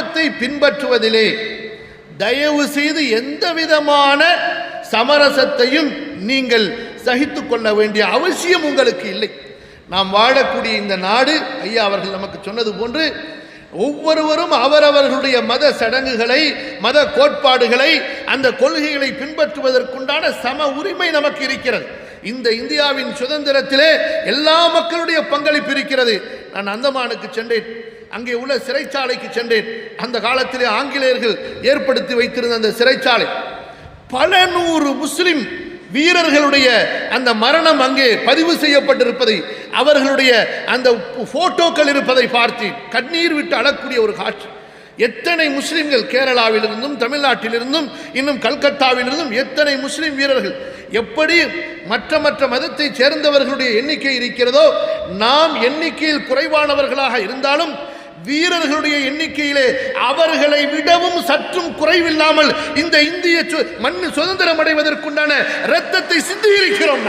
மார்க்கத்தை பின்பற்றுவதிலே தயவு செய்து எந்த விதமான சமரசத்தையும் நீங்கள் சகித்து கொள்ள வேண்டிய அவசியம் உங்களுக்கு இல்லை. நாம் வாழக்கூடிய இந்த நாடு ஐயா அவர்கள் நமக்கு சொன்னது போன்று ஒவ்வொருவரும் அவரவர்களுடைய மத சடங்குகளை மத கோட்பாடுகளை அந்த கொள்கைகளை பின்பற்றுவதற்குண்டான சம உரிமை நமக்கு இருக்கிறது. இந்த இந்தியாவின் சுதந்திரத்திலே எல்லா மக்களுடைய பங்களிப்பு இருக்கிறது. நான் அந்தமானுக்கு சென்றேன். அங்கே உள்ள சிறைச்சாலைக்கு சென்றேன். அந்த காலத்திலே ஆங்கிலேயர்கள் ஏற்படுத்தி வைத்திருந்த அந்த சிறைச்சாலை. பல நூறு முஸ்லிம் வீரர்களுடைய அந்த மரணம் அங்கே பதிவு செய்யப்பட்டிருப்பதை அவர்களுடைய அந்த போட்டோக்கள் இருப்பதை பார்த்து கண்ணீர் விட்டு அழக்கூடிய ஒரு காட்சி. எத்தனை முஸ்லிம்கள் கேரளாவிலிருந்தும் தமிழ்நாட்டிலிருந்தும் இன்னும் கல்கத்தாவிலிருந்தும் எத்தனை முஸ்லிம் வீரர்கள் எப்படி மற்ற மற்ற மதத்தை சேர்ந்தவர்களுடைய எண்ணிக்கை இருக்கிறதோ நாம் எண்ணிக்கையில் குறைவானவர்களாக இருந்தாலும் வீரர்களுடைய எண்ணிக்கையிலே அவர்களை விடவும் சற்றும் குறைவில்லாமல் இந்த இந்திய சு- மண் சுதந்திரம் அடைவதற்குண்டான ரத்தத்தை சிந்தியிருக்கிறோம்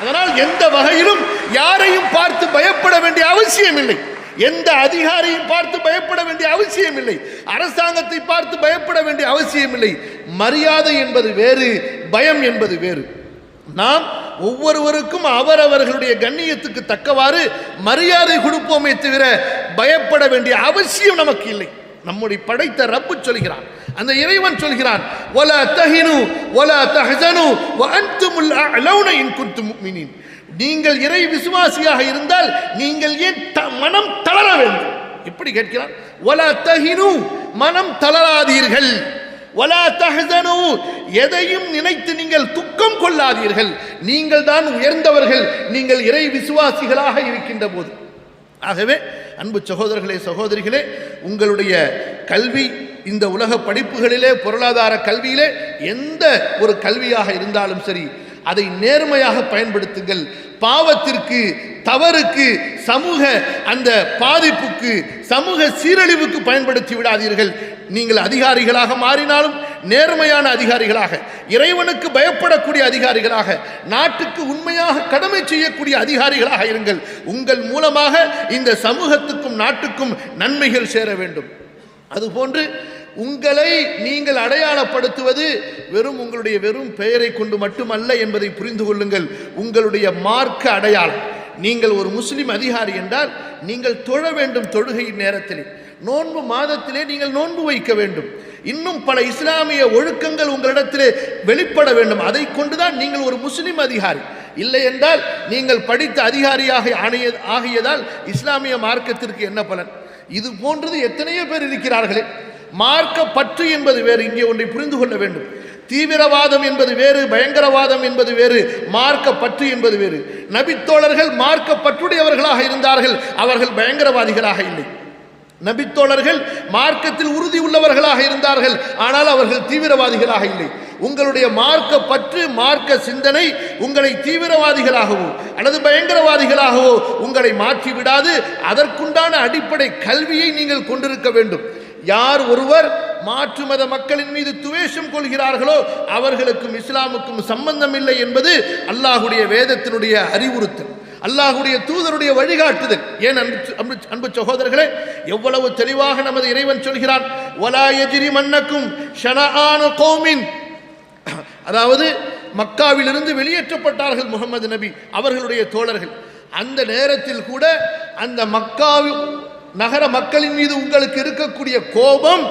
அதனால் எந்த வகையிலும் யாரையும் பார்த்து பயப்பட வேண்டிய அவசியம் இல்லை எந்த அதிகாரியும் பார்த்து பயப்பட வேண்டிய அவசியம் இல்லை அரசாங்கத்தை பார்த்து பயப்பட வேண்டிய அவசியம் இல்லை மரியாதை என்பது வேறு பயம் என்பது வேறு. நாம் ஒவ்வொருவருக்கும் அவரவர்களுடைய கண்ணியத்துக்கு தக்கவாறு மரியாதை கொடுப்போமே தவிர பயப்பட வேண்டிய அவசியம் நமக்கு இல்லை. நம்முடைய படைத்த ரப்பு சொல்கிறான். அந்த இறைவன் சொல்கிறான் ஒல தஹினு ஒலா தஹசனு வஅன்துமுல் அலௌன இன் குன்தும் நீங்கள் இறை விசுவாசியாக இருந்தால் நீங்கள் ஏன் த- மனம் தளர வேண்டும்? எப்படி கேட்கிறான்? ஒல தஹினு மனம் தளராதீர்கள். ஒலா தஹசனு எதையும் நினைத்து நீங்கள் துக்கம் கொள்ளாதீர்கள். நீங்கள் தான் உயர்ந்தவர்கள். நீங்கள் இறை விசுவாசிகளாக இருக்கின்ற போது. ஆகவே அன்பு சகோதரர்களே சகோதரிகளே உங்களுடைய கல்வி இந்த உலக படிப்புகளிலே பொருளாதார கல்வியிலே எந்த ஒரு கல்வியாக இருந்தாலும் சரி அதை நேர்மையாக பயன்படுத்துங்கள். பாவத்திற்கு தவறுக்கு சமூக அந்த பாதிப்புக்கு சமூக சீரழிவுக்கு பயன்படுத்தி விடாதீர்கள். நீங்கள் அதிகாரிகளாக மாறினாலும் நேர்மையான அதிகாரிகளாக இறைவனுக்கு பயப்படக்கூடிய அதிகாரிகளாக நாட்டுக்கு உண்மையாக கடமை செய்யக்கூடிய அதிகாரிகளாக இருங்கள். உங்கள் மூலமாக இந்த சமூகத்துக்கும் நாட்டுக்கும் நன்மைகள் சேர வேண்டும். அதுபோன்று உங்களை நீங்கள் அடையாளப்படுத்துவது வெறும் உங்களுடைய வெறும் பெயரை கொண்டு மட்டுமல்ல என்பதை புரிந்து கொள்ளுங்கள். உங்களுடைய மார்க்க அடையாளம். நீங்கள் ஒரு முஸ்லீம் அதிகாரி என்றால் நீங்கள் தொழ வேண்டும் தொழுகையின் நேரத்திலே. நோன்பு மாதத்திலே நீங்கள் நோன்பு வைக்க வேண்டும். இன்னும் பல இஸ்லாமிய ஒழுக்கங்கள் உங்களிடத்திலே வெளிப்பட வேண்டும். அதை கொண்டுதான் நீங்கள் ஒரு முஸ்லிம் அதிகாரி. இல்லை என்றால் நீங்கள் படித்த அதிகாரியாக ஆணைய ஆகியதால் இஸ்லாமிய மார்க்கத்திற்கு என்ன பலன்? இது போன்றது எத்தனையோ பேர் இருக்கிறார்களே. மார்க்க பற்று என்பது வேறு இங்கே ஒன்றை புரிந்து கொள்ள வேண்டும். தீவிரவாதம் என்பது வேறு பயங்கரவாதம் என்பது வேறு மார்க்க பற்று என்பது வேறு. நபித்தோழர்கள் மார்க்க பற்றுடையவர்களாக இருந்தார்கள் அவர்கள் பயங்கரவாதிகளாக இல்லை. நபித்தோழர்கள் மார்க்கத்தில் உறுதி உள்ளவர்களாக இருந்தார்கள் ஆனால் அவர்கள் தீவிரவாதிகளாக இல்லை. உங்களுடைய மார்க்க பற்று மார்க்க சிந்தனை உங்களை தீவிரவாதிகளாகவோ அல்லது பயங்கரவாதிகளாகவோ உங்களை மாற்றி விடாது அதற்குண்டான அடிப்படை கல்வியை நீங்கள் கொண்டிருக்க வேண்டும். யார் ஒருவர் மாற்று மத மக்களின் மீது துவேஷம் கொள்கிறார்களோ அவர்களுக்கும் இஸ்லாமுக்கும் சம்பந்தம் இல்லை என்பது அல்லாஹுடைய வேதத்தினுடைய அறிவுறுத்தல் அல்லாஹுடைய தூதருடைய வழிகாட்டுதல். ஏன் அன்பு அன்பு அன்பு சகோதரர்களே எவ்வளவு தெளிவாக நமது இறைவன் சொல்கிறான் ஒலா மன்னக்கும் ஷனஆன கோமின். அதாவது மக்காவிலிருந்து வெளியேற்றப்பட்டார்கள் முகமது நபி அவர்களுடைய தோழர்கள். அந்த நேரத்தில் கூட அந்த மக்காவில் நகர மக்களின் மீது உங்களுக்கு இருக்கக்கூடிய கோபம்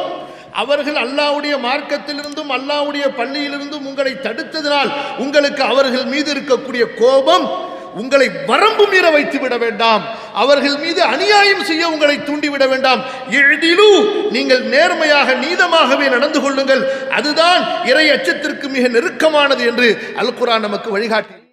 அவர்கள் அல்லாவுடைய மார்க்கத்திலிருந்தும் அல்லாவுடைய பள்ளியிலிருந்தும் உங்களை தடுத்ததினால் உங்களுக்கு அவர்கள் மீது இருக்கக்கூடிய கோபம் உங்களை வரம்பு மீற வைத்து விட வேண்டாம். அவர்கள் மீது அநியாயம் செய்ய உங்களை தூண்டிவிட வேண்டாம். எழிலு நீங்கள் நேர்மையாக நீதமாகவே நடந்து கொள்ளுங்கள். அதுதான் இறை அச்சத்திற்கு மிக நெருக்கமானது என்று அல்குரான் நமக்கு வழிகாட்டி